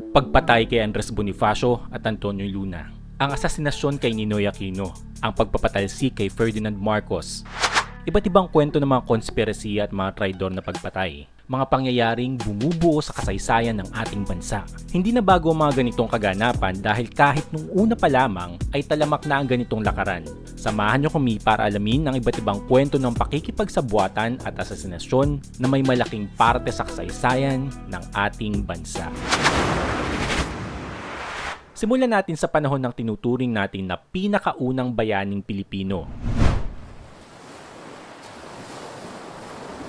Pagpatay kay Andres Bonifacio at Antonio Luna. Ang asasinasyon kay Ninoy Aquino. Ang pagpapatalsi kay Ferdinand Marcos. Iba't ibang kwento ng mga konspirasiya at mga traidor na pagpatay. Mga pangyayaring bumubuo sa kasaysayan ng ating bansa. Hindi na bago ang mga ganitong kaganapan dahil kahit nung una pa lamang ay talamak na ang ganitong lakaran. Samahan niyo kami para alamin ang iba't ibang kwento ng pakikipagsabuatan at asasinasyon na may malaking parte sa kasaysayan ng ating bansa. Simulan natin sa panahon ng tinuturing natin na pinakaunang bayaning Pilipino.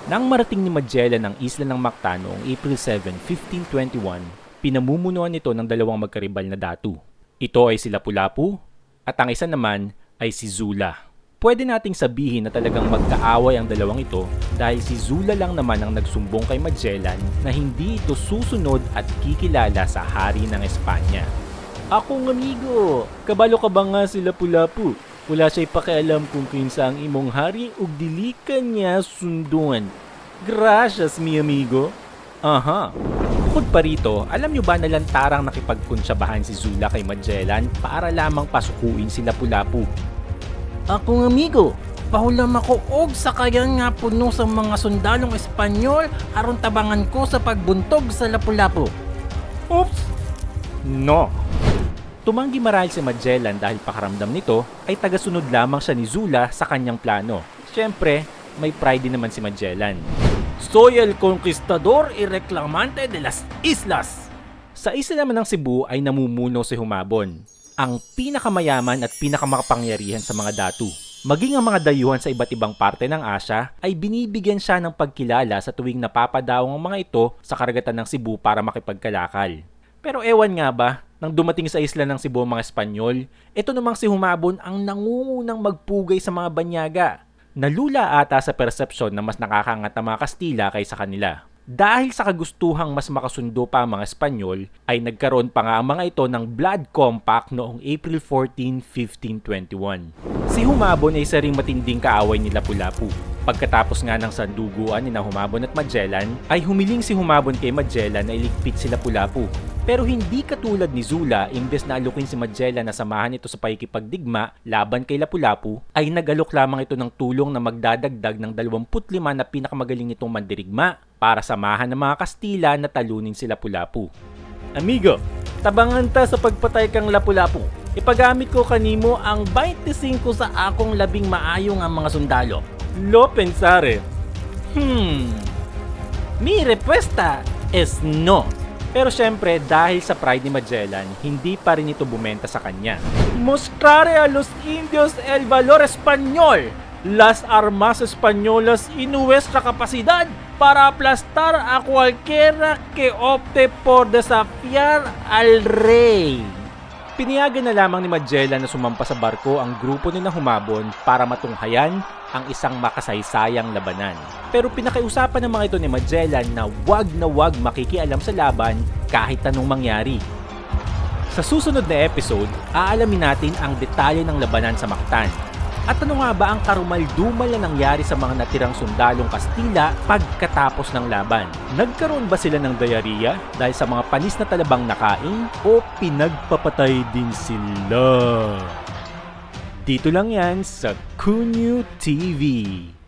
Nang marating ni Magellan ang isla ng Mactan noong April 7, 1521, pinamumunuan ito ng dalawang magkaribal na datu. Ito ay si Lapu-Lapu at ang isa naman ay si Zula. Pwede nating sabihin na talagang magkaaway ang dalawang ito dahil si Zula lang naman ang nagsumbong kay Magellan na hindi ito susunod at kikilala sa hari ng Espanya. Akong amigo, kabalo ka ba nga si Lapu-Lapu? Wala siya'y pakialam kung kinsa ang imong hari ug dili ka niya sunduan. Gracias, mi amigo. Aha. Bukod pa rito, alam nyo ba na lantarang nakipagkunsyabahan si Zula kay Magellan para lamang pasukuin si Lapu-Lapu? Akong amigo, pahulam ako og sakayan nga puno sa mga sundalong Espanyol aron tabangan ko sa pagbuntog sa Lapu-Lapu. Oops! No. Tumanggi marahil si Magellan dahil pakaramdam nito ay tagasunod lamang siya ni Zula sa kanyang plano. Siyempre, may pride din naman si Magellan. Soy el conquistador y reclamante de las islas. Sa isla naman ng Cebu ay namumuno si Humabon, ang pinakamayaman at pinakamakapangyarihan sa mga datu. Maging ang mga dayuhan sa iba't ibang parte ng Asya ay binibigyan siya ng pagkilala sa tuwing napapadaong ang mga ito sa karagatan ng Cebu para makipagkalakal. Pero ewan nga ba, nang dumating sa isla ng Cebu mga Espanyol, ito namang si Humabon ang nangungunang magpugay sa mga banyaga. Nalula ata sa persepsyon na mas nakakangat ang mga Kastila kaysa kanila. Dahil sa kagustuhang mas makasundo pa ang mga Espanyol, ay nagkaroon pa nga ang mga ito ng Blood Compact noong April 14, 1521. Si Humabon ay isa ring matinding kaaway ni Lapu-Lapu. Pagkatapos nga ng sanduguan ni na Humabon at Magellan, ay humiling si Humabon kay Magellan na iligpit si Lapu-Lapu. Pero hindi katulad ni Zula, imbes na alukin si Magellan na samahan ito sa pakikipagdigma laban kay Lapu-Lapu, ay nagalok lamang ito ng tulong na magdadagdag ng 25 na pinakamagaling nitong mandirigma para samahan ng mga Kastila na talunin si Lapu-Lapu. Amigo, tabangan ta sa pagpatay kang Lapu-Lapu. Ipagamit ko kanimo ang 25 sa akong labing maayo nga mga sundalo. Lo pensare. Hmm. Mi respuesta es no. Pero syempre, dahil sa pride ni Magellan, hindi pa rin ito bumenta sa kanya. Mostrare a los indios el valor español, las armas españolas y nuestra capacidad para aplastar a cualquiera que opte por desafiar al rey. Piniyagan na lamang ni Magellan na sumampa sa barko ang grupo ni na Humabon para matunghayan ang isang makasaysayang labanan. Pero pinakiusapan ng mga ito ni Magellan na wag na wag makikialam sa laban kahit anong mangyari. Sa susunod na episode, aalamin natin ang detalye ng labanan sa Mactan. At ano nga ba ang karumal-dumal na nangyari sa mga natirang sundalong Kastila pagkatapos ng laban? Nagkaroon ba sila ng diarrhea dahil sa mga panis na talabang nakain o pinagpapatay din sila? Dito lang yan sa Kunyu TV.